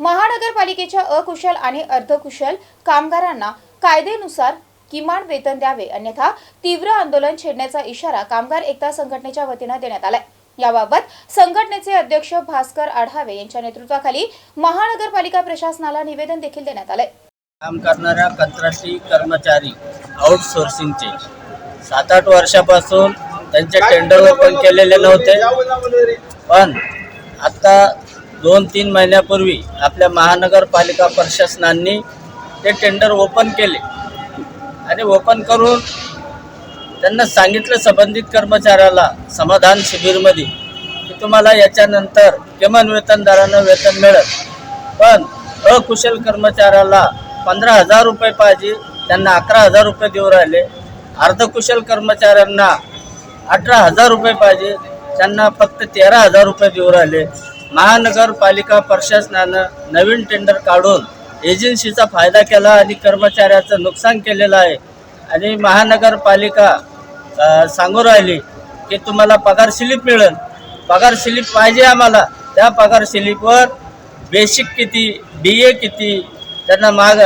महानगरपालिकेच्या अकुशल आणि अर्धकुशल कामगारांना कायदेनुसार किमान वेतन द्यावे अन्यथा तीव्र आंदोलन छेडण्याचा इशारा कामगार एकता संघटनेच्या वतीनं देण्यात आलाय. याबाबत संघटनेचे अध्यक्ष भास्कर आढावे यांच्या नेतृत्वाखाली महानगरपालिका प्रशासनाला निवेदन देखील देण्यात आलंय. काम करणाऱ्या कंत्राटी कर्मचारी आउटसोर्सिंगचे. सात आठ वर्षापासून त्यांचे टेंडर ओपन केलेले नव्हते. पण आता दोन तीन महिन्यापूर्वी आपल्या महानगरपालिका प्रशासनाने ते टेंडर ओपन केले. आणि ओपन करून त्यांना सांगितलं संबंधित कर्मचाऱ्याला समाधान शिबिरमध्ये की तुम्हाला याच्यानंतर किमान वेतनदारानं वेतन मिळत पण अकुशल कर्मचाऱ्याला पंधरा हजार रुपये पाहिजे त्यांना अकरा हजार रुपये देऊ राहिले. अर्धकुशल कर्मचाऱ्यांना अठरा हजार रुपये पाहिजे त्यांना फक्त तेरा हजार रुपये देऊ राहिले. महानगरपालिका प्रशासनानं नवीन टेंडर काढून एजन्सीचा फायदा केला आणि कर्मचाऱ्याचं नुकसान केलेलं आहे. आणि महानगरपालिका सांगून सांगू राहिली की तुम्हाला पगार स्लिप मिळेल. पगार स्लिप पाहिजे आम्हाला. त्या पगार स्लिपवर बेसिक किती बी ए किती त्यांना माग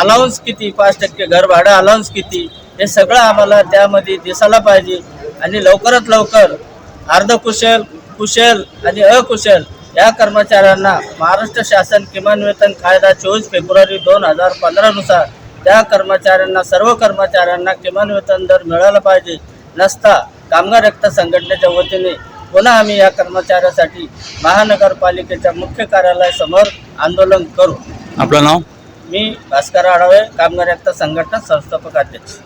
अलाउन्स किती पाच टक्के घर भाडं अलाउन्स किती हे सगळं आम्हाला त्यामध्ये दिसायला पाहिजे. आणि लवकरात लवकर अर्धकुशल कुशल आणि अकुशल या कर्मचाऱ्यांना महाराष्ट्र शासन किमान वेतन कायदा चोवीस फेब्रुवारी दोन हजार पंधरानुसार त्या कर्मचाऱ्यांना सर्व कर्मचाऱ्यांना किमान वेतन दर मिळाला पाहिजे. नसता कामगार एकता संघटनेच्या वतीने पुन्हा आम्ही या कर्मचाऱ्यासाठी महानगरपालिकेच्या मुख्य कार्यालयासमोर आंदोलन करू. आपलं नाव? मी भास्कर आढावे कामगार एकता संघटना संस्थापक अध्यक्ष.